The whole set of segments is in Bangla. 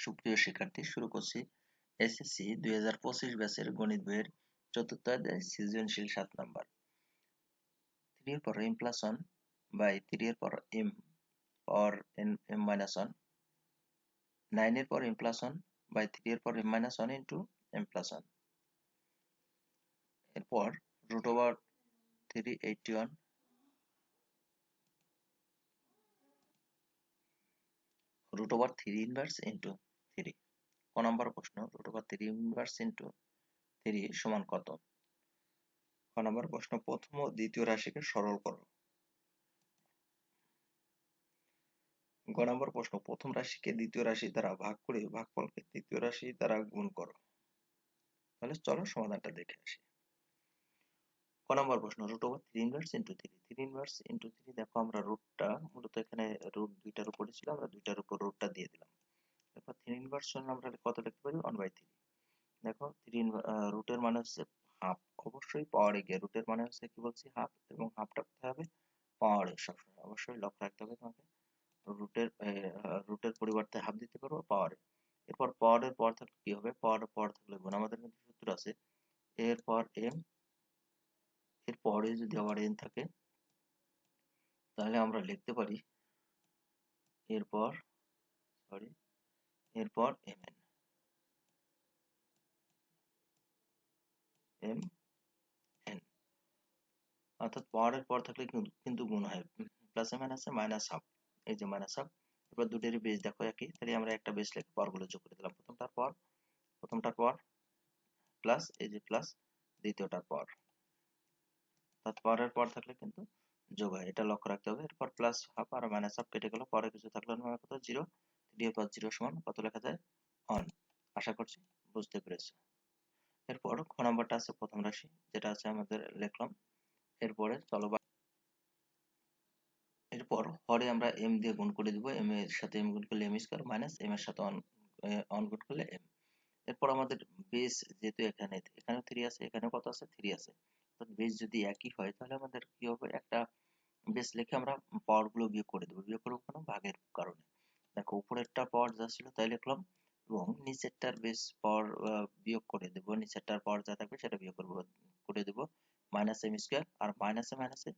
সুপ্রিয় শিক্ষার্থী শুরু করছি এসএসসি দুই হাজার পঁচিশ ব্যাচের গণিত বইয়ের চতুর্থ অধ্যায়, সৃজনশীল সাত নাম্বার। থ্রি এর পর M plus one by three এর পর M or N M minus one nine এর পর M plus one by three এর পর M minus one into M plus one এরপর root over three eighty one root over three inverse into three. ক নম্বর প্রশ্ন root over three inverse into three সমান কত? ক নম্বর প্রশ্ন, প্রথম ও দ্বিতীয় রাশিকে সরল করো। গ নম্বর প্রশ্ন, প্রথম রাশিকে দ্বিতীয় রাশি দ্বারা ভাগ করে ভাগফলকে তৃতীয় রাশি দ্বারা গুণ করো। তাহলে চলো সমাধানটা দেখে আসি। ক নম্বর প্রশ্ন root over three inverse into three three inverse into three দেখো আমরা রুটটা মূলত এখানে রুট দুইটার উপরে ছিল, আমরা দুইটার উপর রুটটা দিয়ে দিলাম। এরপর থ্রি ইনভার্স জন্য আমরা কত লিখতে পারি? ওয়ান বাই থ্রি দেখো থ্রি রুটের মানে হচ্ছে হাফ অবশ্যই পাওয়ারে গিয়ে রুটের মানে হচ্ছে কি বলছি? হাফ এবং হাফটা কোথায় হবে? পাওয়ারে সবসময়। অবশ্যই লক্ষ্য রাখতে হবে তোমাকে। রুটের রুটের পরিবর্তে হাফ দিতে পারব পাওয়ারে এরপর পাওয়ারের পর থাকলে কি হবে? পাওয়ারের পর থাকলে গুণ। আমাদের কিন্তু সূত্র আছে। এরপর এম এর পরে যদি আবার এন থাকে, তাহলে আমরা লিখতে পারি। এরপর সরি এরপর এম এন এম এন। অর্থাৎ পাওয়ারের পর থাকলে কিন্তু গুণ হয়। প্লাসে মাইনাসে মাইনাস হাফ। এই যে মাইনাস হাফ, এবার দুটোরই বেস দেখো একই। তাহলে আমরা একটা বেস লিখে পরগুলো যোগ করে দিলাম। প্রথমটার পর প্রথমটার পর প্লাস এই যে প্লাস দ্বিতীয়টার পর। অর্থাৎ পরের পর থাকলে কিন্তু যোগ হয়। এটা লক্ষ্য রাখতে হবে। এরপর প্লাস হাফ আর মাইনাস হাফ কেটে গেল। পরে কিছু থাকল না কত জিরো প্লাস জিরো সমান কত লেখা যায়? অন। আশা করছি বুঝতে পেরেছ। এরপর খ নম্বরটা আছে প্রথম রাশি, যেটা আছে আমাদের লিখলাম। এরপরে চলো এরপর হরে আমরা এম দিয়ে গুণ করে দিব। এম এর সাথে এম গুণ করলে এম স্কোয়ার মাইনাস এম এর সাথে অন অন গুণ করলে এম এরপর আমাদের বেস যেহেতু এখানে এখানে থ্রি আছে এখানে কত আছে? থ্রি আছে। তো বেস যদি একই হয়, তাহলে আমাদের কি হবে? একটা বেস লিখে আমরা পাওয়ারগুলো বিয়োগ করে দেবো। বিয়োগ করব কেন? ভাগের কারণে। দেখো, উপরেরটা পাওয়ার যা ছিল তাই লিখলাম এবং নিচেরটার বেস পাওয়ার বিয়োগ করে দেব। নিচেরটার পাওয়ার যা থাকবে সেটা বিয়োগ করব, করে দেব। মাইনাস এম স্কোয়ার আর মাইনাসে মাইনাসে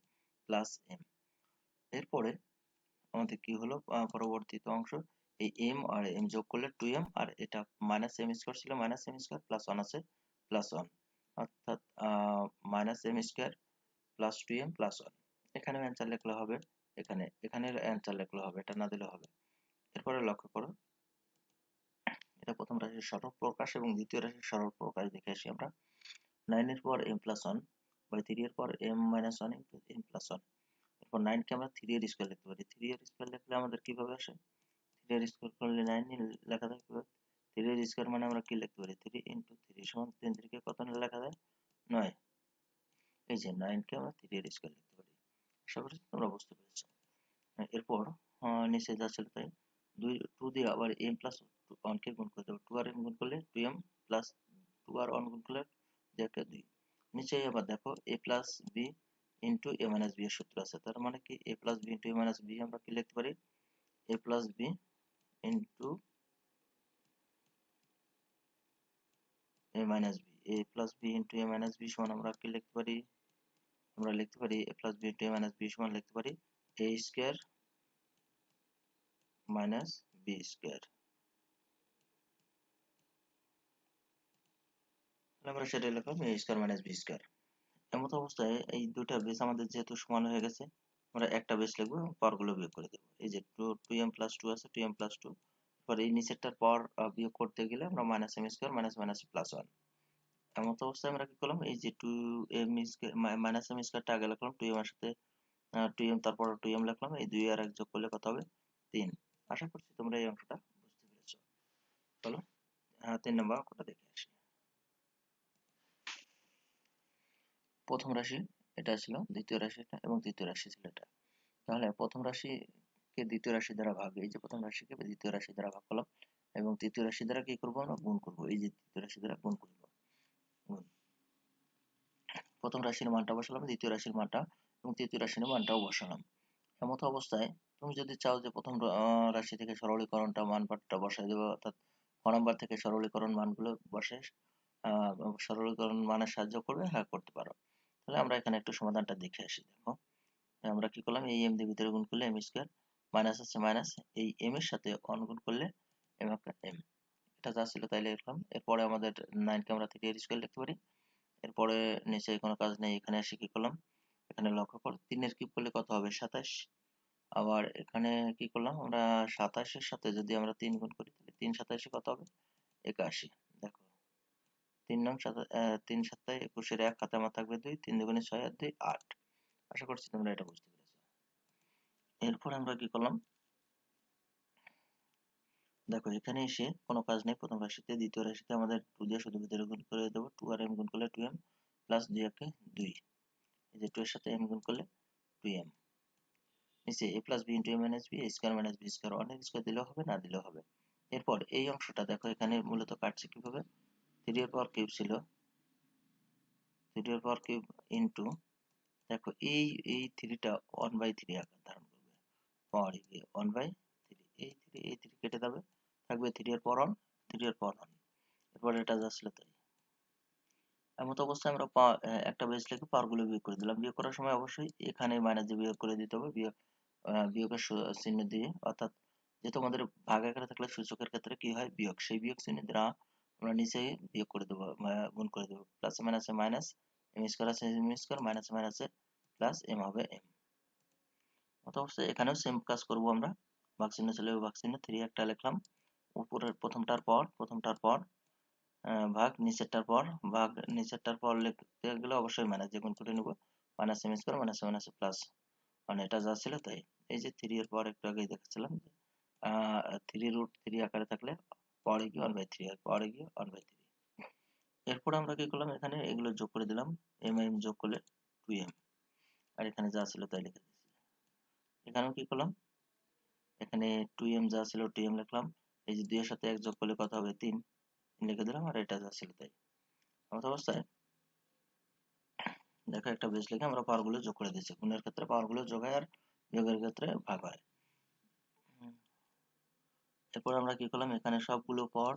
প্লাস এম এরপরে আমাদের কি হলো পরবর্তীত অংশ, এই এম আর এম যোগ করলে টু এম আর এটা মাইনাস এম স্কোয়ার ছিল minus M square plus one আছে প্লাস ওয়ান অর্থাৎ minus M square plus two M plus one এখানে অ্যান্সার লিখলে হবে, এখানে এখানে অ্যান্সার লিখলে হবে, এটা না দিলে হবে। এরপরে লক্ষ্য করো। এটা প্রথম রাশির সরল প্রকাশ এবং দ্বিতীয় রাশির সরল প্রকাশ দেখে আসি আমরা। নাইনের পর M plus one by three এর পর M minus one M plus one এরপর নাইনকে আমরা থ্রি এর স্কোয়ার লিখতে পারি। থ্রি এর স্কোয়ার লিখলে আমাদের কীভাবে আসে? থ্রি এর স্কোয়ার করলে নাইন লেখা কীভাবে? থ্রি এর স্কোয়ার মানে আমরা কি লিখতে পারি? থ্রি ইন্টু থ্রি সমান তিন থ্রিকে কত লেখা যায়? নয়। এই যে নাইনকে আমরা থ্রি এর স্কোয়ার লিখতে পারি। আশা করি তোমরা বুঝতে পেরেছ। এরপর নিচে যা ছিল তাই। দুই টু দিয়ে আবার এম প্লাস ওয়ানকে গুণ করতে হবে। টু আর গুণ করলে টু এম প্লাস টু আর ওয়ান গুণ করলে দেখে দুই। নিচে আবার দেখো A plus B into A minus B এর সূত্র আছে। তার মানে কি? A plus B into A B আমরা কি লিখতে পারি? A plus B into A minus B A সমান আমরা কি লিখতে পারি? আমরা লিখতে পারি A plus B into A minus B সমান লিখতে পারি A square minus B square আমরা সেটা লিখলাম A square minus B square এমত অবস্থায় এই দুটা বেস আমাদের যেহেতু সমান হয়ে গেছে, আমরা একটা বেস লিখব এবং পাওয়ারগুলো বিয়োগ করে দেবো। এই যে two two M plus two আছে টু এম প্লাস টু এবার এই নিচেরটার পাওয়ার বিয়োগ করতে গেলে আমরা minus M square minus minus plus one এমত অবস্থায় আমরা কি করলাম, এই যে two M square minus M স্কোয়ারটা আগে লিখলাম টু এম এর সাথে টু এম তারপর টু এম লিখলাম, এই দুই আর এক যোগ করলে কত হবে? তিন। আশা করছি তোমরা এই অঙ্কটা বুঝতে পেরেছ। চলো তিন নম্বর অঙ্কটা দেখে আসি। প্রথম রাশি, এটা ছিল দ্বিতীয় রাশিটা এবং তৃতীয় রাশি ছিল এটা। তাহলে প্রথম রাশিকে দ্বিতীয় রাশি দ্বারা ভাগ, এই যে প্রথম রাশিকে দ্বিতীয় রাশি দ্বারা ভাগ করলাম এবং তৃতীয় রাশি দ্বারা কি করব আমরা? গুণ করব। এই যে তৃতীয় রাশি দ্বারা গুণ করব। প্রথম রাশির মানটা বসালাম, দ্বিতীয় রাশির মানটা এবং তৃতীয় রাশির মানটাও বসালাম। এমত অবস্থায় তুমি যদি চাও যে প্রথম রাশি থেকে সরলীকরণটা মানপাটটা বসাই দেবো, অর্থাৎ ক নাম্বার থেকে সরলীকরণ মানগুলো বসে সরলীকরণ মানের সাহায্য করবে হ্যাঁ করতে পারো। তাহলে আমরা এখানে একটু সমাধানটা দেখে আসি, দেখো। আমরা কি করলাম? এই এম দিয়ে ভিতরে গুণ করলে এম স্কোয়ার মাইনাস আছে মাইনাস এই এম এর সাথে অন গুণ করলে এম একটা এম এটা যা ছিল তাই লিখলাম এরপরে আমাদের নাইনকে আমরা থ্রি এর স্কোয়ার লিখতে পারি। এরপরে নিচে কোনো কাজ নেই, এখানে এসে কি করলাম? এখানে লক্ষ্য করো, তিনের কিউব করলে কত হবে? সাতাশ। আবার এখানে কি করলাম আমরা? সাতাশের সাথে যদি আমরা তিন গুণ করি, তাহলে তিন সাতাশে কত হবে? একাশি। দেখো, তিন নং তিন সাতায় একুশের এক হাতে আমার থাকবে দুই, তিন দুগুণে ছয় আর দুই, আট। আশা করছি তোমরা এটা বুঝতে পেরেছ। এরপর আমরা কি করলাম? দেখো, এখানে এসে কোনো কাজ নেই। প্রথম রাশিতে, দ্বিতীয় রাশিতে আমাদের টু দিয়ে শুধু ভিতরে গুণ করে দেবো। টু আর এম গুণ করলে টু এম প্লাস দুই একে দুই। এই যে টু এর সাথে এম গুণ করলে টু নিচে A plus B into A minus B square minus B square ওয়ানের স্কোয়ার দিলেও হবে, না দিলেও হবে। এরপর এই অংশটা দেখো, এখানে মূলত কাটছে কীভাবে? থ্রি এর পাওয়ার কিউব ছিল থ্রি এর পাওয়ার কিউব ইন্টু দেখো এই এই থ্রিটা ওয়ান বাই থ্রি আকার ধারণ করবে। পাওয়ার ওয়ান বাই থ্রি এই থ্রি এই থ্রি কেটে যাবে, থাকবে থ্রি এর পর ওয়ান থ্রি এর পর ওয়ান এরপর এটা যাচ্ছিল তাই। এমত অবস্থায় আমরা একটা লিখে পাওয়ারগুলো বিয়োগ করে দিলাম। বিয়োগ করার সময় অবশ্যই এখানে মাইনাস দিয়ে বিয়োগ করে দিতে হবে। বিয়োগ বিয়োগের চিহ্ন দিয়ে। অর্থাৎ যেহেতু আমাদের ভাগ আকারে থাকলে সূচকের ক্ষেত্রে কি হয়? বিয়োগ। সেই বিয়োগ চিহ্ন দ্বারা আমরা নিচে বিয়োগ করে দেবো গুণ করে দেবো। প্লাস মাইনাসে মাইনাস এম স্কোয়ার আছে এম স্কোয়ার মাইনাস মাইনাসে প্লাস এম হবে এম মতো অবস্থায় এখানেও সেম কাজ করব আমরা। ভাগ চিহ্ন চলে ভাগ চিহ্ন থ্রি একটা লিখলাম। উপরের প্রথমটার পর প্রথমটার পর ভাগ নিচেরটার পর, ভাগ নিচেরটার পর লিখতে গেলে অবশ্যই মাইনাস দিয়ে গুণ করে নিব। Minus M square minus minus plus মানে এটা যা ছিল তাই। এই যে থ্রি এর পর একটু আগেই দেখাচ্ছিলাম থ্রি রুট থ্রি আকারে থাকলে পরে গিয়ে ওয়ান বাই থ্রি আর পরে গিয়ে ওয়ান বাই থ্রি এরপর আমরা কি করলাম? এখানে এগুলো যোগ করে দিলাম। এম এম যোগ করলে টু এম আর এখানে যা ছিল তাই লিখে দিচ্ছি এখানেও কি করলাম? এখানে টু এম যা ছিল টু এম লিখলাম। এই যে দুইয়ের সাথে এক যোগ করলে কত হবে? তিন। লিখে দিলাম আর এটা যা ছিল তাই এমত অবস্থায় দেখো একটা বেস লিখে আমরা পাওয়ারগুলো যোগ করে দিচ্ছি গুণের ক্ষেত্রে পাওয়ারগুলো যোগ হয় আর বিয়োগের ক্ষেত্রে ভাগ হয়। এরপর আমরা কি করলাম? এখানে সবগুলো পর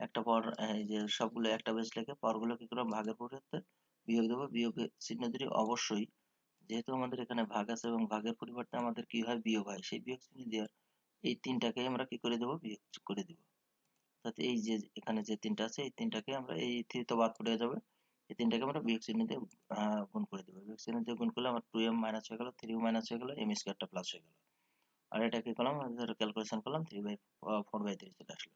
একটা পর, এই যে সবগুলো একটা বেস লিখে পাওয়ারগুলো কি করলাম? ভাগের পরিবর্তে বিয়োগ দেবো। বিয়োগে চিহ্ন দিলে অবশ্যই যেহেতু আমাদের এখানে ভাগ আছে এবং ভাগের পরিবর্তে আমাদের কি হয়? বিয়োগ হয়। সেই বিয়োগ চিহ্ন দিয়ে এই তিনটাকে আমরা কি করে দেবো? বিয়োগ করে দিব। অর্থাৎ এই যে এখানে যে তিনটা আছে, এই তিনটাকে আমরা এই থ্রি তো বাদ পড়ে যাবে। এই তিনটাকে আমরা বিয়োগ চিহ্ন দিয়ে গুণ করে দেবো। বিয়োগ চিহ্ন দিয়ে গুণ করলে আমার টু এম মাইনাস হয়ে গেল থ্রি মাইনাস হয়ে গেল এম স্কোয়ারটা প্লাস হয়ে গেল। আর এটা কি করলাম? ক্যালকুলেশন করলাম three by four by three চলে আসলো।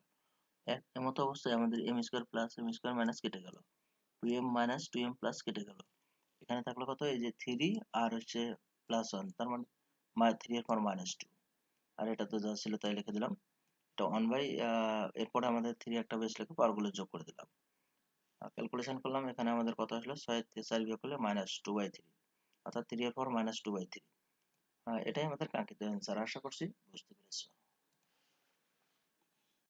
এমতো অবস্থায় আমাদের M square plus M square minus কেটে গেল। Two M minus two M plus কেটে গেল। এখানে থাকল কত? এই যে থ্রি আর হচ্ছে প্লাস ওয়ান তার মানে থ্রি এর পর মাইনাস টু আর এটা তো যা ছিল তাই লিখে দিলাম। এটা ওয়ান বাই এরপর আমাদের থ্রি একটা বেস লিখে পাওয়ারগুলো যোগ করে দিলাম। ক্যালকুলেশন করলাম, এখানে আমাদের কত আসলো? ছয় চার বিয়োগ করলে মাইনাস টু বাই থ্রি অর্থাৎ থ্রি এর পর মাইনাস টু বাই থ্রি এটাই আমাদের কাঙ্ক্ষিত অ্যান্সার আশা করছি বুঝতে পেরেছ।